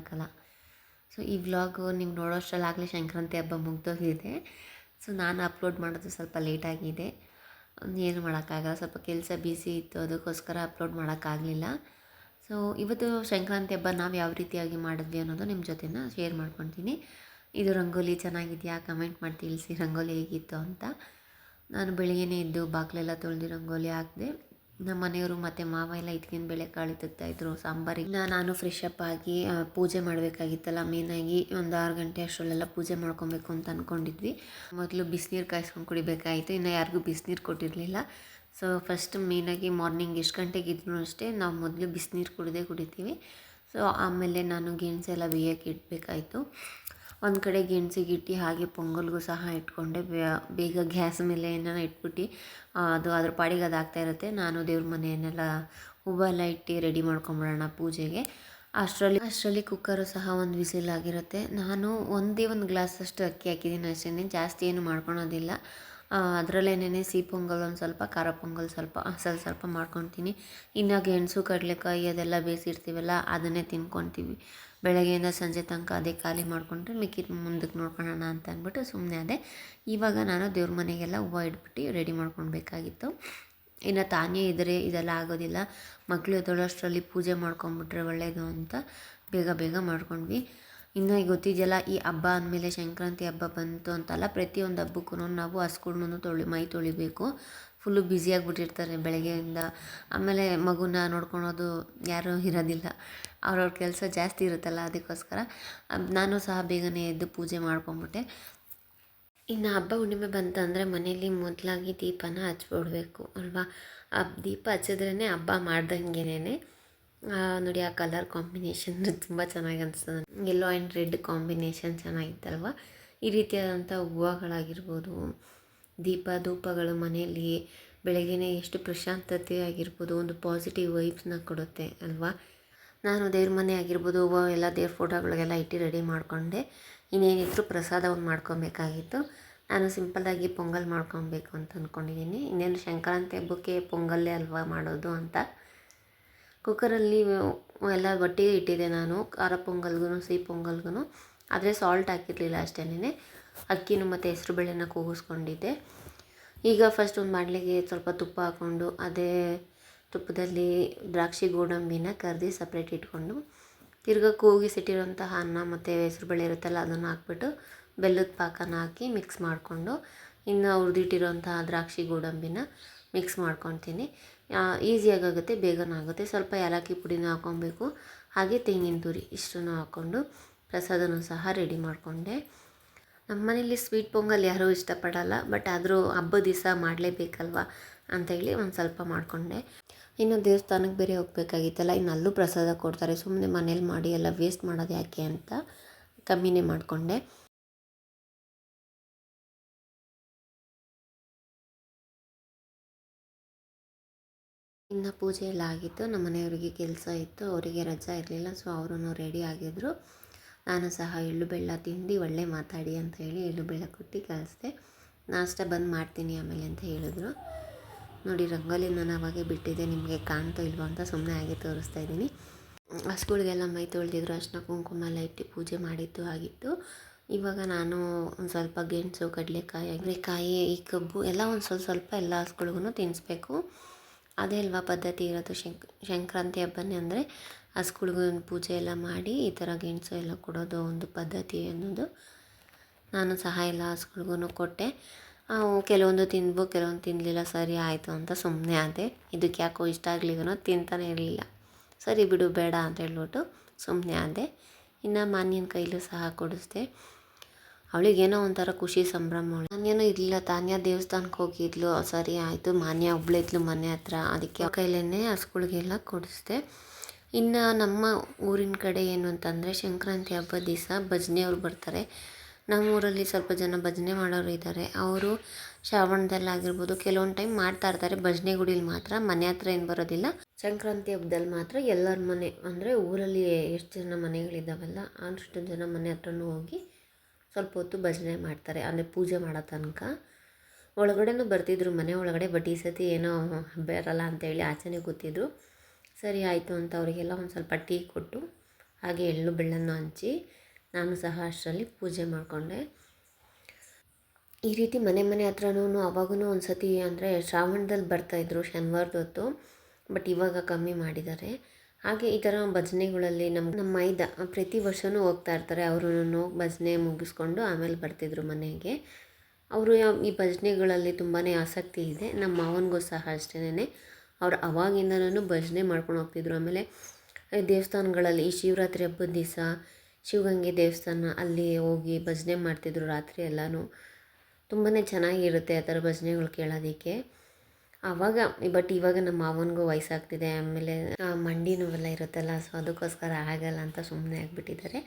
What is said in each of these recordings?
ನಾನು ಸೊ ಈ ವ್ಲಾಗು ನೀವು ನೋಡೋಷ್ಟರಲ್ಲಾಗಲೇ ಸಂಕ್ರಾಂತಿ ಹಬ್ಬ ಮುಗ್ದೋಗಿದೆ. ಸೊ ನಾನು ಅಪ್ಲೋಡ್ ಮಾಡೋದು ಸ್ವಲ್ಪ ಲೇಟಾಗಿದೆ ಏನು ಮಾಡೋಕ್ಕಾಗಲ್ಲ. ಸ್ವಲ್ಪ ಕೆಲಸ ಬ್ಯುಸಿ ಇತ್ತು. ಅದಕ್ಕೋಸ್ಕರ ಅಪ್ಲೋಡ್ ಮಾಡೋಕ್ಕಾಗಲಿಲ್ಲ. ಸೊ ಇವತ್ತು ಸಂಕ್ರಾಂತಿ ಹಬ್ಬ ನಾವು ಯಾವ ರೀತಿಯಾಗಿ ಮಾಡಿದ್ವಿ ಅನ್ನೋದು ನಿಮ್ಮ ಜೊತೆನ ಶೇರ್ ಮಾಡ್ಕೊತೀನಿ. ಇದು ರಂಗೋಲಿ ಚೆನ್ನಾಗಿದೆಯಾ? ಕಮೆಂಟ್ ಮಾಡಿ ತಿಳಿಸಿ. ರಂಗೋಲಿ ಹೇಗಿತ್ತು ಅಂತ. ನಾನು ಬೆಳಿಗ್ಗೆನೇ ಇದ್ದು ಬಾಗಿಲೆಲ್ಲ ತೊಳೆದು ರಂಗೋಲಿ ಹಾಕಿದೆ ನಮ್ಮ ಮನೆಯವರು ಮತ್ತು ಮಾವ ಎಲ್ಲ ಇಟ್ಕಿನ ಬೇಳೆ ಕಾಳು ತೆಗ್ತಾಯಿದ್ರು ಸಾಂಬಾರಿಗೆ. ನಾನು ಫ್ರೆಶ್ ಅಪ್ ಆಗಿ ಪೂಜೆ ಮಾಡಬೇಕಾಗಿತ್ತಲ್ಲ ಮೇನಾಗಿ ಒಂದು ಆರು ಗಂಟೆ ಅಷ್ಟರಲ್ಲೆಲ್ಲ ಪೂಜೆ ಮಾಡ್ಕೊಬೇಕು ಅಂತ ಅಂದ್ಕೊಂಡಿದ್ವಿ ಮೊದಲು ಬಿಸಿನೀರು ಕಾಯಿಸ್ಕೊಂಡು ಕುಡಿಬೇಕಾಯಿತು, ಇನ್ನು ಯಾರಿಗೂ ಬಿಸಿನೀರು ಕೊಟ್ಟಿರಲಿಲ್ಲ. ಸೊ ಫಸ್ಟ್ ಮೇನಾಗಿ ಮಾರ್ನಿಂಗ್ ಎಷ್ಟು ಗಂಟೆಗೆ ಇದ್ರೂ ಅಷ್ಟೇ ನಾವು ಮೊದಲು ಬಿಸಿನೀರು ಕುಡಿದೇ ಕುಡಿತೀವಿ. ಸೊ ಆಮೇಲೆ ನಾನು ಗೆಣಸೆಲ್ಲ ಬೇಯಕ್ಕೆ ಇಡಬೇಕಾಯಿತು ಒಂದು ಕಡೆ ಗೆಣಸಿಗೆ ಇಟ್ಟು ಹಾಗೆ ಪೊಂಗಲ್ಗೂ ಸಹ ಇಟ್ಕೊಂಡೆ. ಬೇಗ ಗ್ಯಾಸ್ ಮೇಲೆ ಏನಾರ ಇಟ್ಬಿಟ್ಟು ಅದು ಅದ್ರ ಪಾಡಿಗೆ ಅದು ಆಗ್ತಾ ಇರುತ್ತೆ. ನಾನು ದೇವ್ರ ಮನೆಯನ್ನೆಲ್ಲ ಹೂವೆಲ್ಲ ಇಟ್ಟು ರೆಡಿ ಮಾಡ್ಕೊಂಬಿಡೋಣ ಪೂಜೆಗೆ. ಅಷ್ಟರಲ್ಲಿ ಅಷ್ಟರಲ್ಲಿ ಕುಕ್ಕರು ಸಹ ಒಂದು ವಿಸಿಲ್ ಆಗಿರುತ್ತೆ. ನಾನು ಒಂದೇ ಒಂದು ಗ್ಲಾಸ್ ಅಷ್ಟು ಅಕ್ಕಿ ಹಾಕಿದ್ದೀನಿ ಅಷ್ಟೇ ಜಾಸ್ತಿ ಏನು ಮಾಡ್ಕೊಳೋದಿಲ್ಲ. ಅದರಲ್ಲೇನೇ ಸಿಹಿ ಪೊಂಗಲ್ ಒಂದು ಸ್ವಲ್ಪ, ಖಾರ ಪೊಂಗಲ್ ಸ್ವಲ್ಪ ಸ್ವಲ್ಪ ಸ್ವಲ್ಪ ಮಾಡ್ಕೊತೀನಿ. ಇನ್ನು ಗೆಣಸು, ಕಡಲೆಕಾಯಿ ಅದೆಲ್ಲ ಬೇಯಿಸಿರ್ತೀವಲ್ಲ, ಅದನ್ನೇ ತಿನ್ಕೊತೀವಿ. ಬೆಳಗ್ಗೆಯಿಂದ ಸಂಜೆ ತನಕ ಅದೇ ಖಾಲಿ ಮಾಡಿಕೊಂಡ್ರೆ ಮಿಕ್ಕಿದ ಮುಂದಕ್ಕೆ ನೋಡ್ಕೊಳ್ಳೋಣ ಅಂತ ಅಂದ್ಬಿಟ್ಟು ಸುಮ್ಮನೆ ಅದೇ. ಇವಾಗ ನಾನು ದೇವ್ರ ಮನೆಗೆಲ್ಲ ಹೂವು ಇಟ್ಬಿಟ್ಟು ರೆಡಿ ಮಾಡ್ಕೊಳ್ಬೇಕಾಗಿತ್ತು. ಇನ್ನು ತಾನೇ ಇದ್ದರೆ ಇದೆಲ್ಲ ಆಗೋದಿಲ್ಲ. ಮಕ್ಕಳು ಎದ್ದೊಳೋಷ್ಟರಲ್ಲಿ ಪೂಜೆ ಮಾಡ್ಕೊಂಬಿಟ್ರೆ ಒಳ್ಳೆಯದು ಅಂತ ಬೇಗ ಬೇಗ ಮಾಡ್ಕೊಂಡ್ವಿ. ಇನ್ನು ಈಗ ಗೊತ್ತಿದೆಯಲ್ಲ, ಈ ಹಬ್ಬ ಅಂದಮೇಲೆ ಸಂಕ್ರಾಂತಿ ಹಬ್ಬ ಬಂತು ಅಂತಲ್ಲ, ಪ್ರತಿಯೊಂದು ಹಬ್ಬಕ್ಕೂ ನಾವು ಹಸ್ಗಳ್ನೂ ತೊಳಿ, ಮೈ ತೊಳಿಬೇಕು. ಫುಲ್ಲು ಬ್ಯುಸಿಯಾಗಿಬಿಟ್ಟಿರ್ತಾರೆ ಬೆಳಗ್ಗೆಯಿಂದ. ಆಮೇಲೆ ಮಗುನ ನೋಡ್ಕೊಳೋದು ಯಾರೂ ಇರೋದಿಲ್ಲ. ಅವ್ರವ್ರ ಕೆಲಸ ಜಾಸ್ತಿ ಇರುತ್ತಲ್ಲ, ಅದಕ್ಕೋಸ್ಕರ ನಾನು ಸಹ ಬೇಗನೆ ಎದ್ದು ಪೂಜೆ ಮಾಡ್ಕೊಂಬಿಟ್ಟೆ. ಇನ್ನು ಹಬ್ಬ ಹುಣ್ಣಿಮೆ ಬಂತಂದರೆ ಮನೇಲಿ ಮೊದಲಾಗಿ ದೀಪನ ಹಚ್ಬಿಡ್ಬೇಕು, ಅಲ್ವಾ? ಆ ದೀಪ ಹಚ್ಚಿದ್ರೇ ಹಬ್ಬ ಮಾಡ್ದಂಗೆನೇ ನೋಡಿ, ಆ ಕಲರ್ ಕಾಂಬಿನೇಷನ್ ತುಂಬ ಚೆನ್ನಾಗಿ ಅನಿಸ್ತದೆ ಯೆಲ್ಲೋ ಆ್ಯಂಡ್ ರೆಡ್ ಕಾಂಬಿನೇಷನ್ ಚೆನ್ನಾಗಿತ್ತಲ್ವ? ಈ ರೀತಿಯಾದಂಥ ಹೂವುಗಳಾಗಿರ್ಬೋದು, ದೀಪ, ಧೂಪಗಳು ಮನೆಯಲ್ಲಿ ಬೆಳಗ್ಗೆ ಎಷ್ಟು ಪ್ರಶಾಂತತೆ ಆಗಿರ್ಬೋದು, ಒಂದು ಪಾಸಿಟಿವ್ ವೈಬ್ಸ್ನ ಕೊಡುತ್ತೆ ಅಲ್ವಾ? ನಾನು ದೇವ್ರ ಮನೆ ಆಗಿರ್ಬೋದು, ಹೂವು ಎಲ್ಲ ದೇವ್ರ ಫೋಟೋಗಳಿಗೆಲ್ಲ ಇಟ್ಟು ರೆಡಿ ಮಾಡಿಕೊಂಡೆ. ಇನ್ನೇನಿದ್ರು ಪ್ರಸಾದ ಒಂದು ಮಾಡ್ಕೊಬೇಕಾಗಿತ್ತು. ನಾನು ಸಿಂಪಲ್ಲಾಗಿ ಪೊಂಗಲ್ ಮಾಡ್ಕೊಬೇಕು ಅಂತ ಅಂದ್ಕೊಂಡಿದ್ದೀನಿ ಇನ್ನೇನು ಸಂಕ್ರಾಂತಿ ಹಬ್ಬಕ್ಕೆ ಪೊಂಗಲ್ಲೇ ಅಲ್ವಾ ಮಾಡೋದು ಅಂತ. ಕುಕ್ಕರಲ್ಲಿ ಎಲ್ಲ ಒಟ್ಟಿಗೆ ಇಟ್ಟಿದ್ದೆ ನಾನು, ಖಾರ ಪೊಂಗಲ್ಗೂ ಸಿಹಿ ಪೊಂಗಲ್ಗೂ ಆದರೆ ಸಾಲ್ಟ್ ಹಾಕಿರಲಿಲ್ಲ ಅಷ್ಟೇನೆ ಅಕ್ಕಿನೂ ಮತ್ತು ಹೆಸ್ರು ಬೇಳೆನ ಕೂಗಿಸ್ಕೊಂಡಿದ್ದೆ. ಈಗ ಫಸ್ಟ್ ಒಂದು ಬಾಣಲೆಗೆ ಸ್ವಲ್ಪ ತುಪ್ಪ ಹಾಕ್ಕೊಂಡು, ಅದೇ ತುಪ್ಪದಲ್ಲಿ ದ್ರಾಕ್ಷಿ ಗೋಡಂಬಿನ ಕರ್ದು ಸಪ್ರೇಟ್ ಇಟ್ಕೊಂಡು, ತಿರ್ಗಾ ಕೂಗಿಸಿಟ್ಟಿರೋಂತಹ ಅನ್ನ ಮತ್ತು ಹೆಸ್ರುಬೇಳೆ ಇರುತ್ತಲ್ಲ ಅದನ್ನು ಹಾಕ್ಬಿಟ್ಟು ಬೆಲ್ಲದ ಪಾಕನ ಹಾಕಿ ಮಿಕ್ಸ್ ಮಾಡಿಕೊಂಡು, ಇನ್ನು ಹುರಿದಿಟ್ಟಿರೋಂತಹ ದ್ರಾಕ್ಷಿ ಗೋಡಂಬಿನ ಮಿಕ್ಸ್ ಮಾಡ್ಕೊತೀನಿ ಈಸಿಯಾಗಿ ಆಗುತ್ತೆ ಬೇಗನೂ ಆಗುತ್ತೆ. ಸ್ವಲ್ಪ ಏಲಕ್ಕಿ ಪುಡಿನೂ ಹಾಕ್ಕೊಬೇಕು ಹಾಗೆ ತೆಂಗಿನ ತುರಿ ಇಷ್ಟನ್ನು ಹಾಕ್ಕೊಂಡು ಪ್ರಸಾದನೂ ಸಹ ರೆಡಿ ಮಾಡಿಕೊಂಡೆ. ನಮ್ಮ ಮನೇಲಿ ಸ್ವೀಟ್ ಪೊಂಗಲ್ ಯಾರೂ ಇಷ್ಟಪಡಲ್ಲ ಬಟ್ ಆದರೂ ಹಬ್ಬದ ದಿವಸ ಮಾಡಲೇಬೇಕಲ್ವ ಅಂತೇಳಿ ಒಂದು ಸ್ವಲ್ಪ ಮಾಡಿಕೊಂಡೆ. ಇನ್ನು ದೇವಸ್ಥಾನಕ್ಕೆ ಬೇರೆ ಹೋಗ್ಬೇಕಾಗಿತ್ತಲ್ಲ, ಇನ್ನು ಅಲ್ಲೂ ಪ್ರಸಾದ ಕೊಡ್ತಾರೆ. ಸುಮ್ಮನೆ ಮನೇಲಿ ಮಾಡಿ ಎಲ್ಲ ವೇಸ್ಟ್ ಮಾಡೋದು ಯಾಕೆ ಅಂತ ಕಮ್ಮಿನೇ ಮಾಡಿಕೊಂಡೆ. ಇನ್ನು ಪೂಜೆ ಎಲ್ಲ ಆಗಿತ್ತು, ನಮ್ಮ ಮನೆಯವರಿಗೆ ಕೆಲಸ ಇತ್ತು, ಅವರಿಗೆ ರಜಾ ಇರಲಿಲ್ಲ ಸೊ ಅವರು ರೆಡಿ ಆಗಿದ್ರು. ನಾನು ಸಹ ಎಳ್ಳು ಬೆಲ್ಲ ತಿಂದು ಒಳ್ಳೆ ಮಾತಾಡಿ ಅಂತ ಹೇಳಿ ಎಳ್ಳು ಬೆಲ್ಲ ಕೊಟ್ಟು ಕಳಿಸ್ದೆ. ನಾಷ್ಟ ಬಂದು ಮಾಡ್ತೀನಿ ಆಮೇಲೆ ಅಂತ ಹೇಳಿದ್ರು. ನೋಡಿ ರಂಗೋಲಿ ನಾನು ಅವಾಗೆ ಬಿಟ್ಟಿದ್ದೆ, ನಿಮಗೆ ಕಾಣ್ತೋ ಇಲ್ವೋ ಅಂತ ಸುಮ್ಮನೆ ಹಾಗೆ ತೋರಿಸ್ತಾ ಇದ್ದೀನಿ. ಹಸುಗಳಿಗೆಲ್ಲ ಮೈ ತೊಳೆದಿದ್ರು, ಅರ್ಶಿನ ಕುಂಕುಮ ಎಲ್ಲ ಇಟ್ಟು ಪೂಜೆ ಮಾಡಿದ್ದು ಆಗಿತ್ತು. ಇವಾಗ ನಾನು ಒಂದು ಸ್ವಲ್ಪ ಗೆಣಸು, ಕಡಲೆಕಾಯಿ ಅಗ್ರೆಕಾಯಿ ಈ ಕಬ್ಬು ಎಲ್ಲ ಒಂದು ಸ್ವಲ್ಪ ಸ್ವಲ್ಪ ಎಲ್ಲ ಹಸುಗಳಿಗೂ ತಿನ್ನಿಸ್ಬೇಕು ಅದೇ ಅಲ್ವಾ ಪದ್ಧತಿ ಇರೋದು ಶಂಕ್, ಸಂಕ್ರಾಂತಿ ಹಬ್ಬನೇ ಅಂದರೆ ಹಸುಗಳಿಗೂ ಒಂದು ಪೂಜೆ ಎಲ್ಲ ಮಾಡಿ ಈ ಥರ ಗೆಣಸು ಎಲ್ಲ ಕೊಡೋದು ಒಂದು ಪದ್ಧತಿ ಅನ್ನೋದು. ನಾನು ಸಹ ಎಲ್ಲ ಹಸುಗಳಿಗೂ ಕೊಟ್ಟೆ. ಅವು ಕೆಲವೊಂದು ತಿಂದ್ವು ಕೆಲವೊಂದು ತಿನ್ನಲಿಲ್ಲ ಸರಿ ಆಯಿತು ಅಂತ ಸುಮ್ಮನೆ ಆದೆ. ಇದಕ್ಕೆ ಯಾಕೋ ಇಷ್ಟ ಆಗ್ಲಿಗೂ ತಿಂತಾನೆ ಇರಲಿಲ್ಲ. ಸರಿ ಬಿಡು, ಬೇಡ ಅಂತ ಹೇಳ್ಬಿಟ್ಟು ಸುಮ್ಮನೆ ಆದೆ. ಇನ್ನು ಮಾನ್ಯನ ಕೈಲೂ ಸಹ ಕೊಡಿಸ್ದೆ. ಅವಳಿಗೇನೋ ಒಂಥರ ಖುಷಿ ಸಂಭ್ರಮ. ನಾನೇನೋ ಇರಲಿಲ್ಲ. ತಾನ್ಯ ದೇವಸ್ಥಾನಕ್ಕೆ ಹೋಗಿದ್ಲು. ಸರಿ, ಆಯಿತು. ಮಾನ್ಯ ಒಬ್ಳಿದ್ಲು ಮನೆ ಹತ್ರ. ಅದಕ್ಕೆ ಕೈಲೇ ಹಸುಗಳಿಗೆಲ್ಲ ಕೊಡಿಸ್ದೆ. ಇನ್ನು ನಮ್ಮ ಊರಿನ ಕಡೆ ಏನು ಅಂತಂದರೆ ಸಂಕ್ರಾಂತಿ ಹಬ್ಬದ ದಿವಸ ಭಜನೆಯವ್ರು ಬರ್ತಾರೆ. ನಮ್ಮ ಊರಲ್ಲಿ ಸ್ವಲ್ಪ ಜನ ಭಜನೆ ಮಾಡೋರು ಇದ್ದಾರೆ ಅವರು ಶ್ರಾವಣದಲ್ಲಾಗಿರ್ಬೋದು ಕೆಲವೊಂದು ಟೈಮ್ ಮಾಡ್ತಾ ಇರ್ತಾರೆ. ಭಜನೆ ಗುಡಿಲಿ ಮಾತ್ರ. ಮನೆ ಹತ್ರ ಏನು ಬರೋದಿಲ್ಲ. ಸಂಕ್ರಾಂತಿ ಹಬ್ಬದಲ್ಲಿ ಮಾತ್ರ ಎಲ್ಲರ ಮನೆ, ಅಂದರೆ ಊರಲ್ಲಿ ಎಷ್ಟು ಜನ ಮನೆಗಳಿದ್ದಾವಲ್ಲ ಅಷ್ಟು ಜನ ಮನೆ ಹತ್ರನೂ ಹೋಗಿ ಸ್ವಲ್ಪ ಹೊತ್ತು ಭಜನೆ ಮಾಡ್ತಾರೆ ಅಂದರೆ ಪೂಜೆ ಮಾಡೋ ತನಕ. ಒಳಗಡೆನೂ ಬರ್ತಿದ್ರು ಮನೆ ಒಳಗಡೆ, ಬಟ್ ಈ ಸತಿ ಏನೋ ಬರಲ್ಲ ಅಂತೇಳಿ ಆಚೆನೆ ಕೂತಿದ್ರು. ಸರಿ ಆಯಿತು ಅಂತ ಅವರಿಗೆಲ್ಲ ಒಂದು ಸ್ವಲ್ಪ ಟೀ ಕೊಟ್ಟು, ಹಾಗೆ ಎಳ್ಳು ಬೆಳ್ಳನ್ನು ಹಂಚಿ ನಾನು ಸಹ ಅಷ್ಟರಲ್ಲಿ ಪೂಜೆ ಮಾಡಿಕೊಂಡೆ. ಈ ರೀತಿ ಮನೆ ಮನೆ ಹತ್ರನೂ ಅವಾಗೂ ಒಂದು ಸತಿ ಅಂದರೆ ಶ್ರಾವಣದಲ್ಲಿ ಬರ್ತಾಯಿದ್ರು ಶನಿವಾರದ ಹೊತ್ತು, ಬಟ್ ಇವಾಗ ಕಮ್ಮಿ ಮಾಡಿದ್ದಾರೆ. ಹಾಗೆ ಈ ಥರ ಭಜನೆಗಳಲ್ಲಿ ನಮ್ಮ ನಮ್ಮ ಮೈದ ಪ್ರತಿ ವರ್ಷವೂ ಹೋಗ್ತಾ ಇರ್ತಾರೆ. ಅವರು ಭಜನೆ ಮುಗಿಸ್ಕೊಂಡು ಆಮೇಲೆ ಬರ್ತಿದ್ರು ಮನೆಗೆ. ಅವರು ಈ ಭಜನೆಗಳಲ್ಲಿ ತುಂಬಾ ಆಸಕ್ತಿ ಇದೆ. ನಮ್ಮ ಮಾವನಿಗೂ ಸಹ ಅಷ್ಟೇ ಅವ್ರು ಅವಾಗಿಂದನೂ ಭಜನೆ ಮಾಡ್ಕೊಂಡು ಹೋಗ್ತಿದ್ರು. ಆಮೇಲೆ ದೇವಸ್ಥಾನಗಳಲ್ಲಿ ಈ ಶಿವರಾತ್ರಿ ಹಬ್ಬದ ದಿವಸ ಶಿವಗಂಗೆ ದೇವಸ್ಥಾನ ಅಲ್ಲಿ ಹೋಗಿ ಭಜನೆ ಮಾಡ್ತಿದ್ರು ರಾತ್ರಿ ಎಲ್ಲನೂ. ತುಂಬಾ ಚೆನ್ನಾಗಿರುತ್ತೆ ಆ ಥರ ಭಜನೆಗಳು ಕೇಳೋದಕ್ಕೆ. ಆವಾಗ ಬಟ್ ಇವಾಗ ನಮ್ಮ ಮಾವನಿಗೂ ವಯಸ್ಸಾಗ್ತಿದೆ, ಆಮೇಲೆ ಮಂಡಿ ನೋವೆಲ್ಲ ಇರುತ್ತಲ್ಲ ಸೊ ಅದಕ್ಕೋಸ್ಕರ ಆಗಲ್ಲ ಅಂತ ಸುಮ್ಮನೆ ಆಗಿಬಿಟ್ಟಿದ್ದಾರೆ.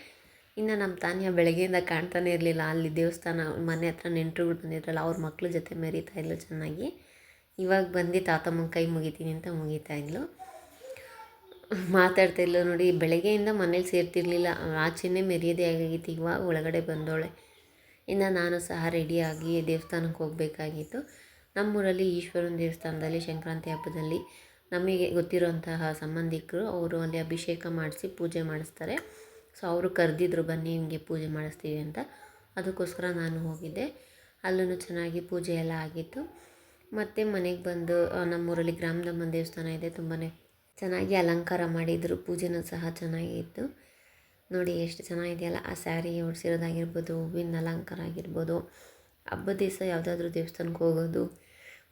ಇನ್ನು ನಮ್ಮ ತಾನ್ಯ ಬೆಳಗ್ಗೆಯಿಂದ ಕಾಣ್ತಾನೆ ಇರಲಿಲ್ಲ. ಅಲ್ಲಿ ದೇವಸ್ಥಾನ, ಮನೆ ಹತ್ರ ನೆಂಟರುಗಳು ಬಂದಿದ್ರಲ್ಲ, ಅವ್ರ ಮಕ್ಳ ಜೊತೆ ಮೆರೀತಾ ಇದ್ಲು ಚೆನ್ನಾಗಿ. ಇವಾಗ ಬಂದು ತಾತಮ್ಮನ ಕೈ ಮುಗಿತೀನಿ ಅಂತ ಮುಗಿತಾ ಇದ್ಲು. ಮಾತಾಡ್ತಾ ನೋಡಿ, ಬೆಳಗ್ಗೆಯಿಂದ ಮನೇಲಿ ಸೇರ್ತಿರ್ಲಿಲ್ಲ. ಆಚೆನೇ ಮೆರೆಯೋದೇ ಆಗಿತ್ತು, ಇವಾಗ ಒಳಗಡೆ ಬಂದೋಳೆ. ಇನ್ನು ನಾನು ಸಹ ರೆಡಿಯಾಗಿ ದೇವಸ್ಥಾನಕ್ಕೆ ಹೋಗಬೇಕಾಗಿತ್ತು. ನಮ್ಮೂರಲ್ಲಿ ಈಶ್ವರನ ದೇವಸ್ಥಾನದಲ್ಲಿ ಸಂಕ್ರಾಂತಿ ಹಬ್ಬದಲ್ಲಿ ನಮಗೆ ಗೊತ್ತಿರುವಂತಹ ಸಂಬಂಧಿಕರು, ಅವರು ಅಲ್ಲಿ ಅಭಿಷೇಕ ಮಾಡಿಸಿ ಪೂಜೆ ಮಾಡಿಸ್ತಾರೆ. ಸೊ ಅವರು ಕರೆದಿದ್ರು, ಬನ್ನಿ ನಿಮಗೆ ಪೂಜೆ ಮಾಡಿಸ್ತೀವಿ ಅಂತ. ಅದಕ್ಕೋಸ್ಕರ ನಾನು ಹೋಗಿದ್ದೆ. ಅಲ್ಲೂ ಚೆನ್ನಾಗಿ ಪೂಜೆ ಎಲ್ಲ ಆಗಿತ್ತು. ಮತ್ತು ಮನೆಗೆ ಬಂದು ನಮ್ಮೂರಲ್ಲಿ ಗ್ರಾಮದಮ್ಮನ ದೇವಸ್ಥಾನ ಇದೆ ತುಂಬಾ ಚೆನ್ನಾಗಿ ಅಲಂಕಾರ ಮಾಡಿದರು. ಪೂಜೆನೂ ಸಹ ಚೆನ್ನಾಗಿತ್ತು. ನೋಡಿ, ಎಷ್ಟು ಚೆನ್ನಾಗಿದೆಯಲ್ಲ. ಆ ಸ್ಯಾರಿ ಹೊಡ್ಸಿರೋದಾಗಿರ್ಬೋದು ಹೂವಿನ ಅಲಂಕಾರ ಆಗಿರ್ಬೋದು. ಹಬ್ಬದ ದಿವಸ ಯಾವುದಾದ್ರೂ ದೇವಸ್ಥಾನಕ್ಕೆ ಹೋಗೋದು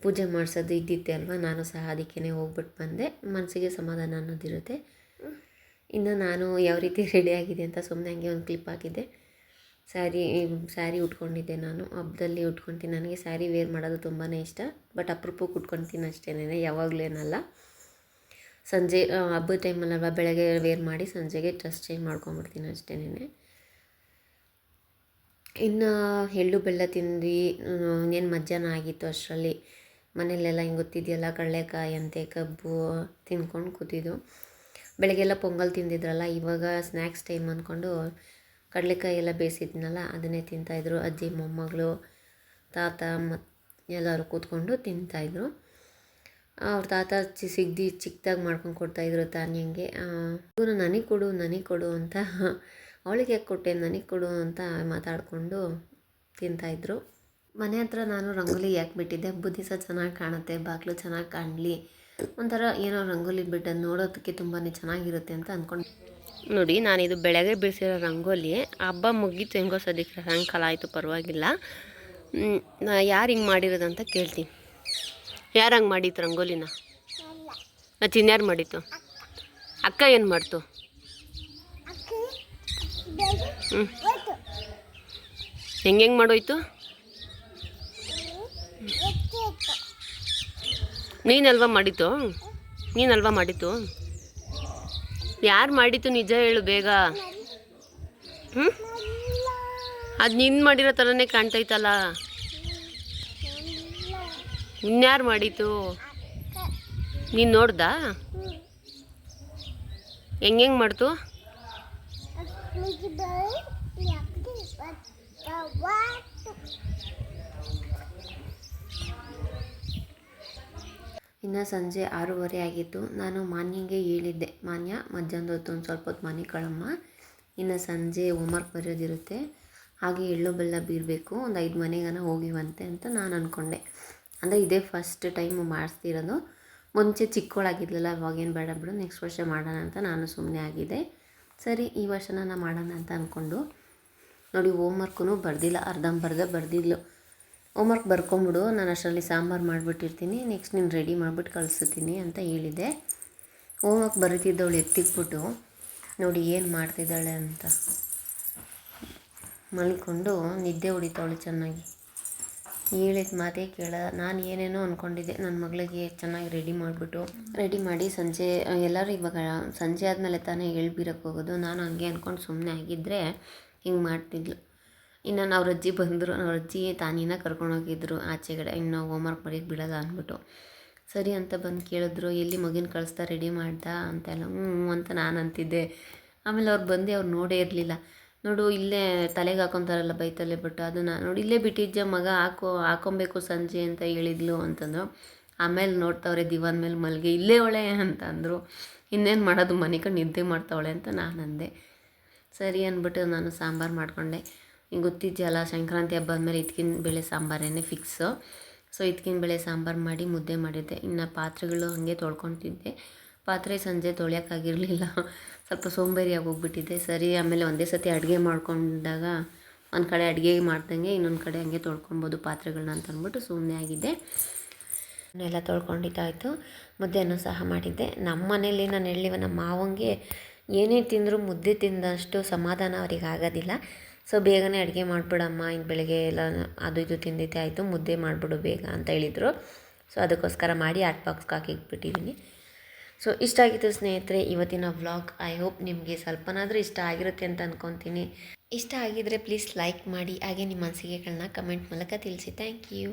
ಪೂಜೆ ಮಾಡಿಸೋದು ಇದ್ದಿತ್ತೆ ಅಲ್ವಾ? ನಾನು ಸಹ ಅದಕ್ಕೇ ಹೋಗ್ಬಿಟ್ಟು ಬಂದೆ. ಮನಸ್ಸಿಗೆ ಸಮಾಧಾನ ಅನ್ನೋದಿರುತ್ತೆ. ಇನ್ನು ನಾನು ಯಾವ ರೀತಿ ರೆಡಿ ಆಗಿದೆ ಅಂತ ಸುಮ್ಮನೆ ಹಂಗೆ ಒಂದು ಕ್ಲಿಪ್ ಹಾಕಿದ್ದೆ. ಸ್ಯಾರಿ ಸ್ಯಾರಿ ಉಟ್ಕೊಂಡಿದ್ದೆ ನಾನು. ಹಬ್ಬದಲ್ಲಿ ಉಟ್ಕೊತೀನಿ. ನನಗೆ ಸ್ಯಾರಿ ವೇರ್ ಮಾಡೋದು ತುಂಬಾ ಇಷ್ಟ. ಬಟ್ ಅಪ್ರೂಪಕ್ಕೆ ಉಟ್ಕೊತೀನಿ ಅಷ್ಟೇನೆ ಯಾವಾಗಲೇನಲ್ಲ ಸಂಜೆ ಹಬ್ಬದ ಟೈಮಲ್ಲಲ್ವ ಬೆಳಗ್ಗೆ ವೇರ್ ಮಾಡಿ ಸಂಜೆಗೆ ಡ್ರೆಸ್ ಚೇಂಜ್ ಮಾಡ್ಕೊಂಬಿಡ್ತೀನಿ ಅಷ್ಟೇನೆ ಇನ್ನು ಎಳ್ಳು ಬೆಲ್ಲ ತಿಂದು ಇನ್ನೇನು ಮಧ್ಯಾಹ್ನ ಆಗಿತ್ತು ಅಷ್ಟರಲ್ಲಿ. ಮನೇಲೆಲ್ಲ ಹಿಂಗೆ ಗೊತ್ತಿದೆಯಲ್ಲ, ಕಡಲೆಕಾಯಿ ಅಂತೆ, ಕಬ್ಬು ತಿನ್ಕೊಂಡು ಕೂತಿದ್ದು. ಬೆಳಗ್ಗೆಲ್ಲ ಪೊಂಗಲ್ ತಿಂದಿದ್ರಲ್ಲ, ಇವಾಗ ಸ್ನ್ಯಾಕ್ಸ್ ಟೈಮ್ ಅಂದ್ಕೊಂಡು ಕಡಲೆಕಾಯಿ ಎಲ್ಲ ಬೇಯಿಸಿದ್ನಲ್ಲ, ಅದನ್ನೇ ತಿಂತಾಯಿದ್ರು ಅಜ್ಜಿ, ಮೊಮ್ಮಗಳು, ತಾತ ಮತ್ತು ಎಲ್ಲರೂ ಕೂತ್ಕೊಂಡು ತಿಂತಾಯಿದ್ರು ಅವ್ರ ತಾತ ಚಿ ಸಿಗ್ದಿ ಚಿಕ್ಕದಾಗಿ ಮಾಡ್ಕೊಂಡು ಕೊಡ್ತಾಯಿದ್ರು ತಾನಿಯಂಗೆ ಇವನು ನನಗೆ ಕೊಡು ನನಗೆ ಕೊಡು ಅಂತ, ಅವಳಿಗೆ ಕೊಟ್ಟೆ, ನನಗೆ ಕೊಡು ಅಂತ ಮಾತಾಡಿಕೊಂಡು ತಿಂತಾಯಿದ್ರು ಮನೆ ಹತ್ರ ನಾನು ರಂಗೋಲಿ ಯಾಕೆ ಬಿಟ್ಟಿದ್ದೆ? ಹಬ್ಬದ ದಿವಸ ಚೆನ್ನಾಗಿ ಕಾಣುತ್ತೆ ಬಾಗಿಲು ಚೆನ್ನಾಗಿ ಕಾಣಲಿ. ಒಂಥರ ಏನೋ ರಂಗೋಲಿ ಬಿಟ್ಟು ನೋಡೋದಕ್ಕೆ ತುಂಬಾ ಚೆನ್ನಾಗಿರುತ್ತೆ ಅಂತ ಅಂದ್ಕೊಂಡು ನೋಡಿ ನಾನಿದು ಬೆಳಗ್ಗೆ ಬಿಡಿಸಿರೋ ರಂಗೋಲಿ ಹಬ್ಬ ಮುಗೀತು ಹೆಂಗೋ ಸದ್ಯಕ್ಕೆ ಸಾಯಂಕಾಲ ಆಯಿತು ಪರವಾಗಿಲ್ಲ. ಯಾರು ಹಿಂಗೆ ಮಾಡಿರೋದಂತ ಕೇಳ್ತೀನಿ. ಯಾರು ಹಂಗೆ ಮಾಡಿತ್ತು ರಂಗೋಲಿನ? ಮತ್ತು ಇನ್ಯಾರು ಮಾಡಿತ್ತು? ಅಕ್ಕ ಏನು ಮಾಡ್ತು? ಹ್ಞೂ ಹೆಂಗೆ ಹೆಂಗೆ ಮಾಡೋಯ್ತು? ನೀನಲ್ವಾ ಮಾಡಿತ್ತು ನೀನಲ್ವಾ ಮಾಡಿತ್ತು ಯಾರು ಮಾಡಿತ್ತು ನಿಜ ಹೇಳು ಬೇಗ. ಹ್ಞೂ ಅದು ನಿನ್ನ ಮಾಡಿರೋ ಥರನೇ ಕಾಣ್ತೈತಲ್ಲ. ಇನ್ಯಾರು ಮಾಡಿತ್ತು ನೀನು ನೋಡ್ದಾ? ಹೆಂಗೆ ಹೆಂಗೆ ಮಾಡ್ತು ಇನ್ನು ಸಂಜೆ ಆರೂವರೆ ಆಗಿತ್ತು. ನಾನು ಮಾನ್ಯಂಗೆ ಹೇಳಿದ್ದೆ, ಮಾನ್ಯ, ಮಧ್ಯಾಹ್ನದ ಹೊತ್ತು ಒಂದು ಸ್ವಲ್ಪ ಹೊತ್ತು ಮನೆ ಕಳಮ್ಮ, ಇನ್ನು ಸಂಜೆ ಹೋಮ್ವರ್ಕ್ ಬರೆಯೋದಿರುತ್ತೆ, ಹಾಗೆ ಎಳ್ಳು ಬೆಲ್ಲ ಬೀರಬೇಕು, ಒಂದು ಐದು ಮನೆಗನ ಹೋಗಿವಂತೆ ಅಂತ ನಾನು ಅಂದ್ಕೊಂಡೆ ಅಂದರೆ ಇದೇ ಫಸ್ಟ್ ಟೈಮು ಮಾಡಿಸ್ತಿರೋದು. ಮುಂಚೆ ಚಿಕ್ಕವಳಾಗಿದ್ಲಲ್ಲ ಅವಾಗೇನು ಬೇಡ ಬಿಡು ನೆಕ್ಸ್ಟ್ ವರ್ಷ ಮಾಡೋಣ ಅಂತ ನಾನು ಸುಮ್ಮನೆ ಆಗಿದೆ ಸರಿ, ಈ ವರ್ಷ ನಾನು ಮಾಡೋಣ ಅಂತ ಅಂದ್ಕೊಂಡು ನೋಡಿ ಹೋಮ್ವರ್ಕೂ ಬರ್ದಿಲ್ಲ, ಅರ್ಧಂಬರ್ಧ ಬರ್ದಿದ್ಲು. ಹೋಮ್ವರ್ಕ್ ಬರ್ಕೊಂಬಿಡು, ನಾನು ಅಷ್ಟರಲ್ಲಿ ಸಾಂಬಾರು ಮಾಡಿಬಿಟ್ಟಿರ್ತೀನಿ ನೆಕ್ಸ್ಟ್ ನೀನು ರೆಡಿ ಮಾಡಿಬಿಟ್ಟು ಕಳಿಸ್ತೀನಿ ಅಂತ ಹೇಳಿದೆ. ಹೋಮ್ವರ್ಕ್ ಬರೀತಿದ್ದವಳು ಎತ್ತಿಕ್ಬಿಟ್ಟು, ನೋಡಿ ಏನು ಮಾಡ್ತಿದ್ದಾಳೆ ಅಂತ. ಮಲ್ಕೊಂಡು ನಿದ್ದೆ ಹೊಡಿತಾವಳು ಚೆನ್ನಾಗಿ. ಹೇಳಿದ ಮಾತೇ ಕೇಳ, ನಾನು ಏನೇನೋ ಅಂದ್ಕೊಂಡಿದ್ದೆ ನನ್ನ ಮಗಳಿಗೆ ಚೆನ್ನಾಗಿ ರೆಡಿ ಮಾಡಿಬಿಟ್ಟು. ರೆಡಿ ಮಾಡಿ ಸಂಜೆ, ಎಲ್ಲರೂ ಇವಾಗ ಸಂಜೆ ಆದಮೇಲೆ ತಾನೇ ಹೋಗೋದು. ನಾನು ಹಂಗೆ ಅಂದ್ಕೊಂಡು ಸುಮ್ಮನೆ ಆಗಿದ್ದರೆ ಹಿಂಗೆ ಮಾಡ್ತಿದ್ಲು. ಇನ್ನು ಅವ್ರ ಅಜ್ಜಿ ಬಂದರು ಅವ್ರ ಅಜ್ಜಿ ತಾನಿನ ಕರ್ಕೊಂಡೋಗಿದ್ರು ಆಚೆಗಡೆ ಇನ್ನು ಹೋಮ್ವರ್ಕ್ ಮಾಡಿ ಬಿಡಲ್ಲ ಅಂದ್ಬಿಟ್ಟು. ಸರಿ ಅಂತ ಬಂದು ಕೇಳಿದ್ರು, ಎಲ್ಲಿ ಮಗಿನ ಕಳಿಸ್ತಾ ರೆಡಿ ಮಾಡ್ದಾ ಅಂತೆಲ್ಲ ಹ್ಞೂ ಅಂತ ನಾನು ಅಂತಿದ್ದೆ. ಆಮೇಲೆ ಅವ್ರು ಬಂದು ಅವ್ರು ನೋಡೇ ಇರಲಿಲ್ಲ. ನೋಡು, ಇಲ್ಲೇ ತಲೆಗೆ ಹಾಕೊತಾರಲ್ಲ ಬೈತಲೆ ಬಿಟ್ಟು, ಅದನ್ನು ನೋಡಿ, ಇಲ್ಲೇ ಬಿಟ್ಟಿದ್ದೆ ಮಗ, ಹಾಕೋ, ಹಾಕೊಬೇಕು ಸಂಜೆ ಅಂತ ಹೇಳಿದ್ಲು ಅಂತಂದರು. ಆಮೇಲೆ ನೋಡ್ತಾವ್ರೆ, ದಿವಾನ್ ಮೇಲೆ ಮಲ್ಗೆ, ಇಲ್ಲೇ ಒಳೆ ಅಂತ ಅಂದರು. ಇನ್ನೇನು ಮಾಡೋದು, ಮನೆ ಕಡೆ ನಿದ್ದೆ ಮಾಡ್ತಾವಳೆ ಅಂತ ನಾನು ಅಂದೆ. ಸರಿ ಅಂದ್ಬಿಟ್ಟು ನಾನು ಸಾಂಬಾರು ಮಾಡಿಕೊಂಡೆ. ಹಿಂಗೆ ಗೊತ್ತಿದೆಯಲ್ಲ, ಸಂಕ್ರಾಂತಿ ಹಬ್ಬ ಆದಮೇಲೆ ಇದ್ಕಿನ ಬೇಳೆ ಸಾಂಬಾರೇ ಫಿಕ್ಸು ಸೊ ಇದ್ಕಿನ ಬೇಳೆ ಸಾಂಬಾರು ಮಾಡಿ ಮುದ್ದೆ ಮಾಡಿದ್ದೆ. ಇನ್ನು ಪಾತ್ರೆಗಳು ಹಾಗೆ ತೊಳ್ಕೊತಿದ್ದೆ. ಪಾತ್ರೆ ಸಂಜೆ ತೊಳೆಯೋಕ್ಕಾಗಿರಲಿಲ್ಲ ಸ್ವಲ್ಪ ಸೋಂಬೇರಿಯಾಗಿ ಹೋಗ್ಬಿಟ್ಟಿದ್ದೆ ಸರಿ, ಆಮೇಲೆ ಒಂದೇ ಸತಿ ಅಡುಗೆ ಮಾಡ್ಕೊಂಡಾಗ ಒಂದು ಕಡೆ ಅಡುಗೆ ಮಾಡ್ದಂಗೆ ಇನ್ನೊಂದು ಕಡೆ ಹಂಗೆ ತೊಳ್ಕೊಬೋದು ಪಾತ್ರೆಗಳನ್ನ ಅಂತ ಅಂದ್ಬಿಟ್ಟು ಸುಮ್ಮನೆ ಆಗಿದ್ದೆ. ಎಲ್ಲ ತೊಳ್ಕೊಂಡಿದ್ದಾಯಿತು ಮುದ್ದೆನೂ ಸಹ ಮಾಡಿದ್ದೆ. ನಮ್ಮ ಮನೇಲಿ ನಾನು ಹೇಳಿವ ನಮ್ಮ ಮಾವಂಗೆ ಏನೇ ತಿಂದರೂ ಮುದ್ದೆ ತಿಂದಷ್ಟು ಸಮಾಧಾನ ಅವರಿಗೆ ಆಗೋದಿಲ್ಲ ಸೊ ಬೇಗನೆ ಅಡುಗೆ ಮಾಡಿಬಿಡಮ್ಮ ಇನ್ನು ಬೆಳಗ್ಗೆ ಎಲ್ಲ ಅದು ಇದು ತಿಂದಿದ್ದೆ ಆಯಿತು, ಮುದ್ದೆ ಮಾಡಿಬಿಡು ಬೇಗ ಅಂತ ಹೇಳಿದರು. ಸೊ ಅದಕ್ಕೋಸ್ಕರ ಮಾಡಿ ಆಟ್ ಬಾಕ್ಸ್ಗೆ ಹಾಕಿ ಇಟ್ಬಿಟ್ಟಿದ್ದೀನಿ ಸೊ ಇಷ್ಟ ಆಗಿತ್ತು ಸ್ನೇಹಿತರೆ, ಇವತ್ತಿನ ವ್ಲಾಗ್ ಐ ಹೋಪ್ ನಿಮಗೆ ಸ್ವಲ್ಪನಾದರೂ ಇಷ್ಟ ಆಗಿರುತ್ತೆ ಅಂತ ಅಂದ್ಕೊತೀನಿ ಇಷ್ಟ ಆಗಿದರೆ ಪ್ಲೀಸ್ ಲೈಕ್ ಮಾಡಿ, ಹಾಗೆ ನಿಮ್ಮ ಅನಿಸಿಕೆಗಳನ್ನ ಕಮೆಂಟ್ ಮೂಲಕ ತಿಳಿಸಿ. Thank you